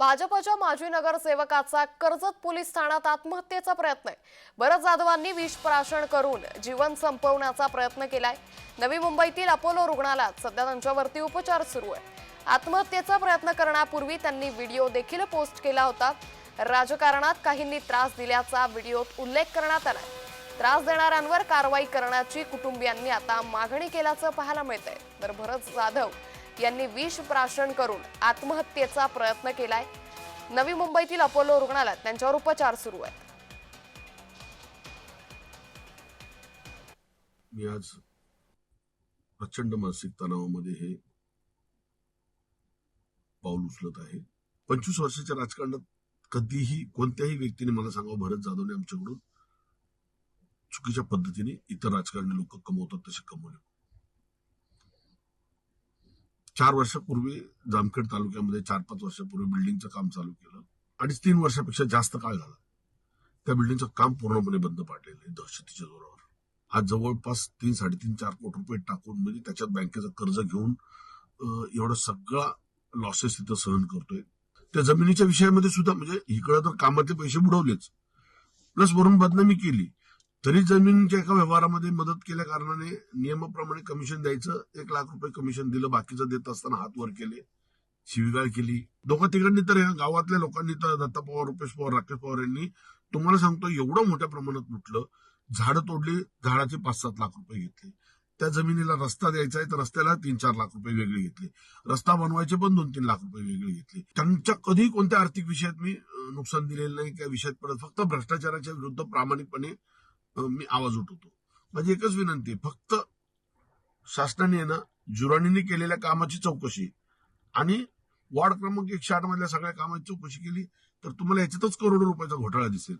भाजपच्या माजी नगरसेवकाचा कर्जत पोलीस ठाण्यात आत्महत्येचा प्रयत्न आहे. भरत जाधवांनी विष प्राशन करून जीवन संपवण्याचा प्रयत्न केलाय. नवी मुंबईतील अपोलो रुग्णालयात सध्या त्यांच्यावरती उपचार सुरू आहे. आत्महत्येचा प्रयत्न करण्यापूर्वी त्यांनी व्हिडिओ देखील पोस्ट केला होता. राजकारणात काहींनी त्रास दिल्याचा व्हिडिओत उल्लेख करण्यात आलाय. त्रास देणाऱ्यांवर कारवाई करण्याची कुटुंबियांनी आता मागणी केल्याचं पाहायला मिळतंय. तर भरत जाधव यांनी विष प्राशन करून आत्महत्येचा प्रयत्न केलाय. नवी मुंबईतील अपोलो रुग्णालयात त्यांच्यावर उपचार सुरू आहेत. मी आज प्रचंड मानसिक तणावामध्ये हे पाऊल उचलत आहे. पंचवीस वर्षाच्या राजकारणात कधीही कोणत्याही व्यक्तीने मला सांगावं भरत जाधवने आमच्याकडून चुकीच्या पद्धतीने इतर राजकारणी लोक कमवतात तसे कमवले. चार वर्षापूर्वी जामखेड तालुक्यामध्ये चार पाच वर्षापूर्वी बिल्डिंगचं काम चालू केलं. अडीच तीन वर्षापेक्षा जास्त काळ झाला. त्या बिल्डिंगचं काम पूर्णपणे बंद पाडलेलं आहे दहशतीच्या जोरावर. आज जवळपास तीन साडेतीन चार कोटी रुपये टाकून म्हणजे त्याच्यात बँकेचं कर्ज घेऊन एवढं सगळा लॉसेस तिथं सहन करतोय. त्या जमिनीच्या विषयामध्ये सुद्धा म्हणजे इकडं तर कामातले पैसे बुडवलेच. प्लस वरून बदनामी केली. तरी जमिनीच्या एका व्यवहारामध्ये मदत केल्या कारणाने नियमाप्रमाणे कमिशन द्यायचं एक लाख रुपये कमिशन दिलं बाकीचं देत असताना हात वर केले शिवीगाळ केली. दोघा तिघांनी तर या गावातल्या लोकांनी तर दत्ता पवार रुपेश पवार राकेश पवार यांनी तुम्हाला सांगतो एवढं मोठ्या प्रमाणात लुटलं झाडं तोडली झाडाचे पाच सात लाख रुपये घेतले. त्या जमिनीला रस्ता द्यायचा आहे तर रस्त्याला तीन चार लाख रुपये वेगळे घेतले. रस्ता बनवायचे पण दोन तीन लाख रुपये वेगळे घेतले. त्यांच्या कधी कोणत्या आर्थिक विषयात मी नुकसान दिलेलं नाही त्या विषयात परत फक्त भ्रष्टाचाराच्या विरुद्ध प्रामाणिकपणे मी आवाज उठवतो. माझी एकच विनंती फक्त शासनाने ना जुराणीने केलेल्या कामाची चौकशी आणि वॉर्ड क्रमांक एकशे आठ मधल्या सगळ्या कामाची चौकशी केली तर तुम्हाला याच्यातच करोडो रुपयाचा घोटाळा दिसेल.